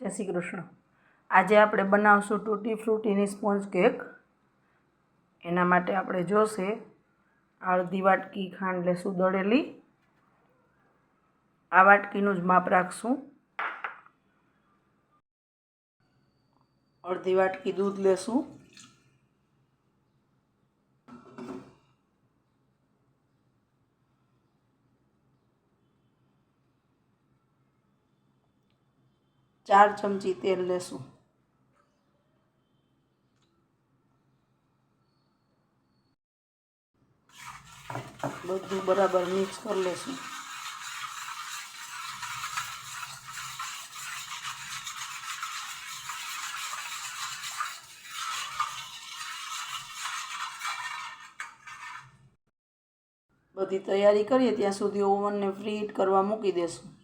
જય શ્રી કૃષ્ણ. આજે આપણે બનાવશું તૂટી ફ્રૂટીની સ્પોન્જ કેક. એના માટે આપણે જોશે અડધી વાટકી, ખાંડ લેશું દળેલી. આ વાટકીનું જ માપ રાખશું. અડધી વાટકી, દૂધ લેશું ચાર ચમચી તેલ લેશું. બધું બરાબર મિક્સ કરી લેશું. બધી તૈયારી કરીએ, ત્યાં સુધી ઓવનને ફ્રી કરવા મૂકી દેશું.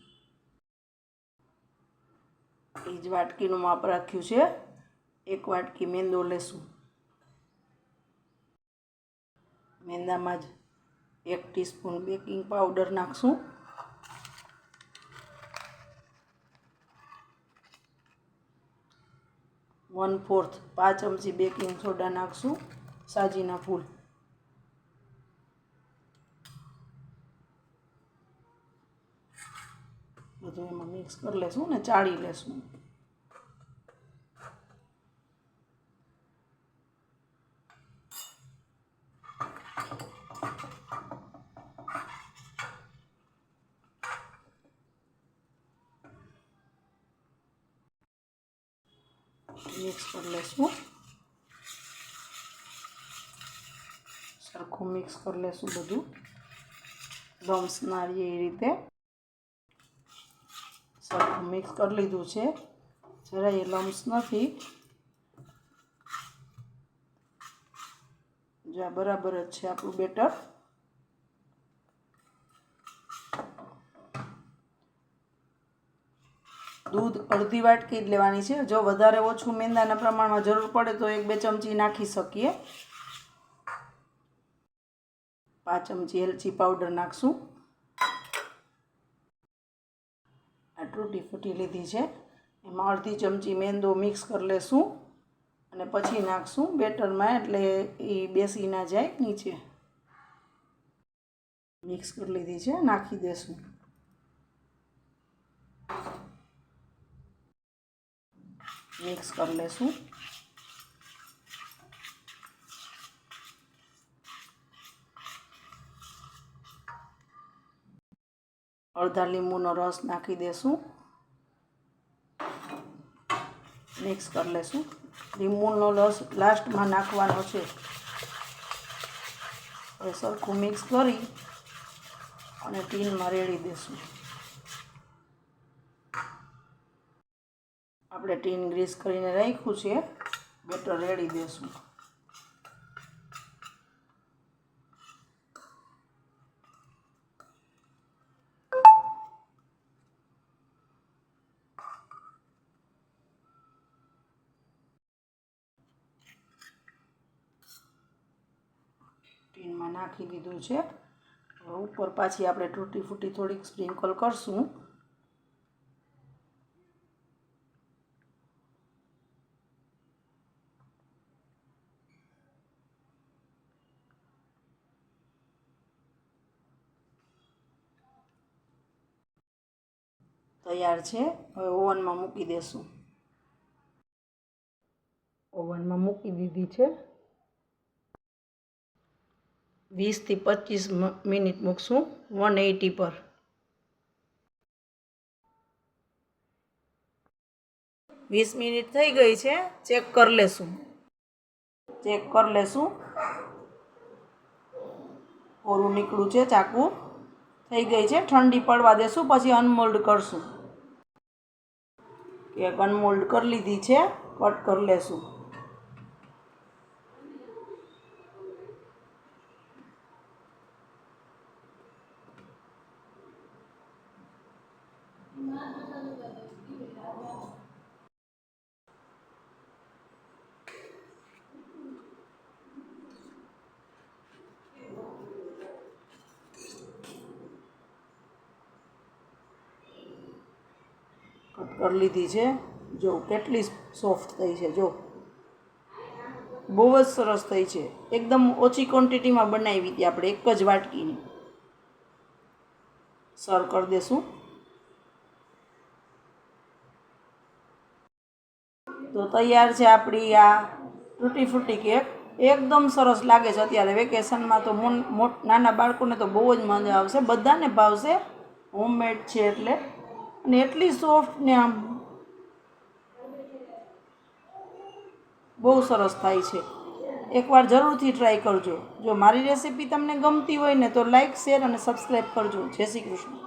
એ જ વાટકીનું માપ રાખ્યું છે. એક વાટકી મેંદો લેશું. મેંદામાં જ એક ટીસ્પૂન બેકિંગ પાવડર નાખશું. વન ફોર્થ પાંચ ચમચી બેકિંગ સોડા નાખશું. સાજીના ફૂલ. બધું એમાં મિક્સ કરી લેશું ને ચાળી લેશું. મિક્સ કરી લેશું. સરખું મિક્સ કરી લેશું બધું. લમ્સ ના એ રીતે. સરખું મિક્સ કરી લીધું છે. જરાય લમ્સ નથી. જો આ બરાબર જ છે આપણું બેટર. દૂધ અડધી વાટકી જ લેવાની છે. જો વધારે ઓછું મેંદાના પ્રમાણમાં જરૂર પડે તો એક બે ચમચી નાખી શકીએ. પાંચ ચમચી એલચી પાવડર નાખશું. આ તૂટી ફૂટી લીધી છે. એમાં અડધી ચમચી મેંદો મિક્સ કરી લેશું અને પછી નાખશું બેટરમાં એટલે એ બેસી ના જાય નીચે. મિક્સ કરી લીધી છે, નાખી દેશું. મિક્સ કરી લેશું. અડધા લીંબુનો રસ નાખી દેશું. મિક્સ કરી લેશું. લીંબુનો રસ લાસ્ટમાં નાખવાનો છે. હવે સરખું મિક્સ કરી અને ટીનમાં રેડી દેશું. આપણે ટીન ગ્રીસ કરીને રાખ્યું છે. બેટર રેડી દેશું. ટીનમાં નાખી દીધું છે. ઉપર પાછી આપણે તૂટી ફૂટી થોડીક સ્પ્રિંકલ કરશું. તૈયાર છે. હવે ઓવનમાં મૂકી દેશું. ઓવનમાં મૂકી દીધી છે. વીસથી પચીસ મિનિટ મૂકશું. વન એટી પર. વીસ મિનિટ થઈ ગઈ છે. ચેક કરી લેશું. ચેક કરી લેશું. ઓરું નીકળું છે, ચાકુ. થઈ ગઈ છે. ઠંડી પડવા દેશું, પછી અનમોલ્ડ કરશું. કેક અનમોલ્ડ કરી લીધી છે. કટ કરી લેશું. કટ કરી લીધી છે. જો, કેટલી સોફ્ટ થઈ છે, જો. બહુ જ સરસ થઈ છે. એકદમ ઓછી ક્વોન્ટિટીમાં બનાવી હતી આપણે, એક જ વાટકીની. સર્વ કરી દેશું. તો તૈયાર છે આપણી આ તૂટી ફૂટી કેક. એકદમ સરસ લાગે છે અત્યારે વેકેશનમાં તો મોટ, નાના બાળકોને તો બહુ જ મજા આવશે. બધાને ભાવશે હોમમેડ છે એટલે. અને એટલી સોફ્ટ ને આમ બહુ સરસ થાય છે. એકવાર જરૂરથી ટ્રાય કરજો. જો મારી રેસીપી તમને ગમતી હોય ને તો લાઈક, શેર અને સબસ્ક્રાઈબ કરજો. જય શ્રી કૃષ્ણ.